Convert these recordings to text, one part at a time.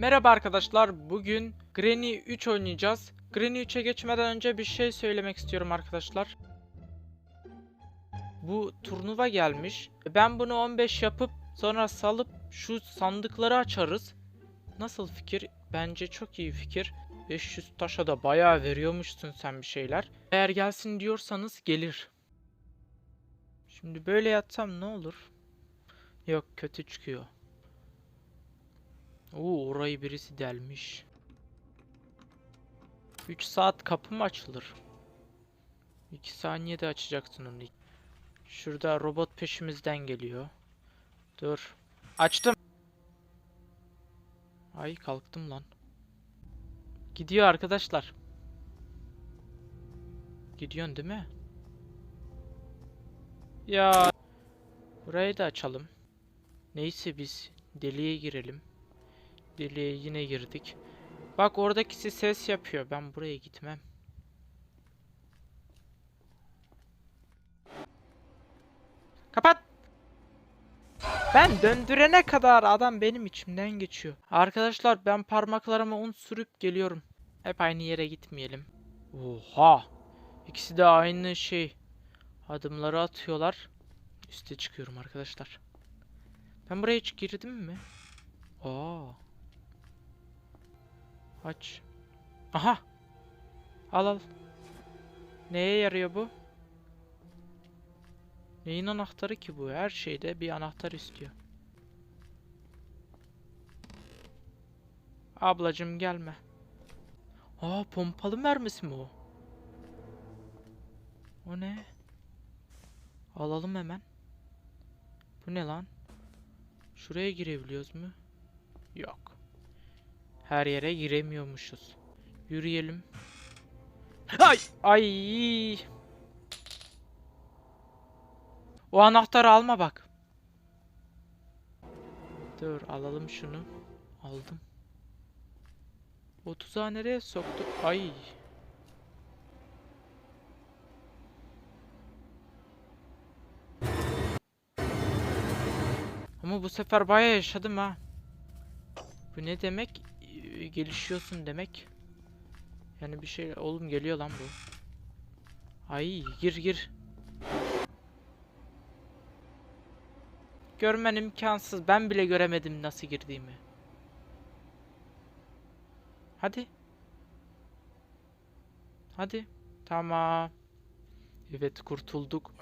Merhaba arkadaşlar. Bugün Granny 3 oynayacağız. Granny 3'e geçmeden önce bir şey söylemek istiyorum arkadaşlar. Bu turnuva gelmiş. Ben bunu 15 yapıp sonra salıp şu sandıkları açarız. Nasıl fikir? Bence çok iyi fikir. 500 taşa da bayağı veriyormuşsun sen bir şeyler. Eğer gelsin diyorsanız gelir. Şimdi böyle yatsam ne olur? Yok kötü çıkıyor. Orayı birisi delmiş. 3 saat kapı mı açılır? 2 saniyede açacaksın onu. Şurada robot peşimizden geliyor. Dur. Açtım. Ay kalktım lan. Gidiyor arkadaşlar. Gidiyorsun değil mi? Ya. Burayı da açalım. Neyse biz deliğe girelim. Deliğe yine girdik. Bak oradakisi ses yapıyor. Ben buraya gitmem. Kapat. Ben döndürene kadar adam benim içimden geçiyor. Arkadaşlar ben parmaklarıma un sürüp geliyorum. Hep aynı yere gitmeyelim. Oha. İkisi de aynı şey. Adımları atıyorlar. Üste çıkıyorum arkadaşlar. Ben buraya hiç girdim mi? Aa. Aç. Aha. Al al. Neye yarıyor bu? Neyin anahtarı ki bu? Her şeyde bir anahtar istiyor. Ablacım gelme. Aa pompalı mermisi mi o? O ne? Alalım hemen. Bu ne lan? Şuraya girebiliyoruz mu? Yok. Her yere giremiyormuşuz. Yürüyelim. Ay! Ay! O anahtarı alma bak. Dur alalım şunu. Aldım. O tuzağı nereye soktuk? Ay! Ama bu sefer bayağı yaşadım ha. Bu ne demek? Ee, Gelişiyorsun demek. Yani bir şey oğlum geliyor lan bu. Ay gir gir. Görmen imkansız. Ben bile göremedim nasıl girdiğimi. Hadi. Hadi. Tamam. Evet kurtulduk.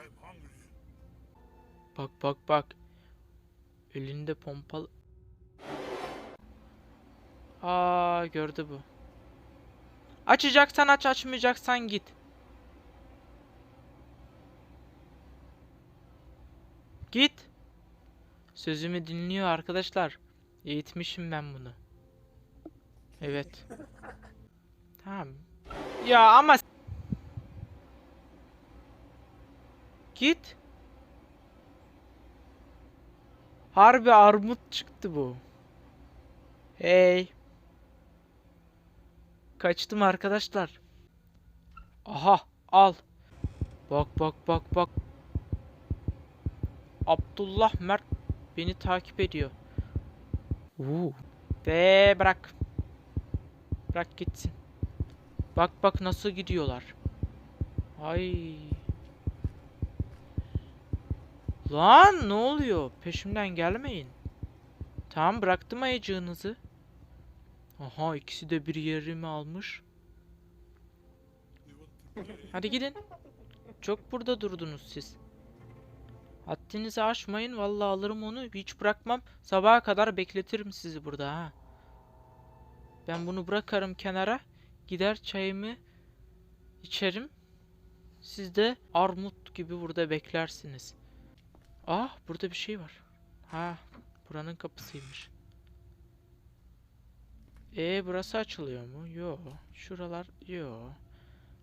Bak bak bak. Elinde pompalı. Aa gördü bu. Açacaksan aç, açmayacaksan git. Git. Sözümü dinliyor arkadaşlar. Eğitmişim ben bunu. Evet. Tamam. Ya ama Git. Harbi armut çıktı bu. Hey. Kaçtım arkadaşlar. Aha al. Bak bak bak bak. Abdullah Mert beni takip ediyor. Uuu. Ve bırak. Bırak gitsin. Bak bak nasıl gidiyorlar. Ay. Lan ne oluyor? Peşimden gelmeyin. Tamam bıraktım ayıcığınızı. Aha ikisi de bir yerimi almış. Hadi gidin. Çok burada durdunuz siz. Haddinizi aşmayın. Vallahi alırım onu. Hiç bırakmam. Sabaha kadar bekletirim sizi burada ha. Ben bunu bırakarım kenara. Gider çayımı içerim. Siz de armut gibi burada beklersiniz. Ah burada bir şey var. Ha buranın kapısıymış. E burası açılıyor mu? Yo. Şuralar yo.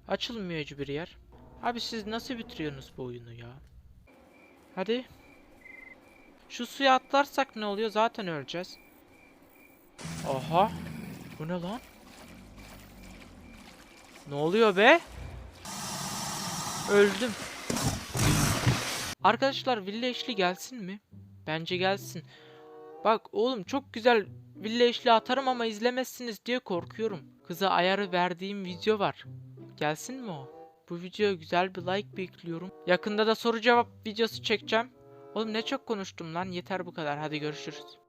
Açılmıyor hiçbir yer. Abi siz nasıl bitiriyorsunuz bu oyunu ya? Hadi. Şu suya atlarsak ne oluyor? Zaten öleceğiz. Aha. Bu ne lan? Ne oluyor be? Öldüm. Arkadaşlar villa işli gelsin mi? Bence gelsin. Bak oğlum çok güzel villa atarım ama izlemezsiniz diye korkuyorum. Kıza ayarı verdiğim video var. Gelsin mi o? Bu videoya güzel bir like bekliyorum. Yakında da soru cevap videosu çekeceğim. Oğlum ne çok konuştum lan yeter bu kadar hadi görüşürüz.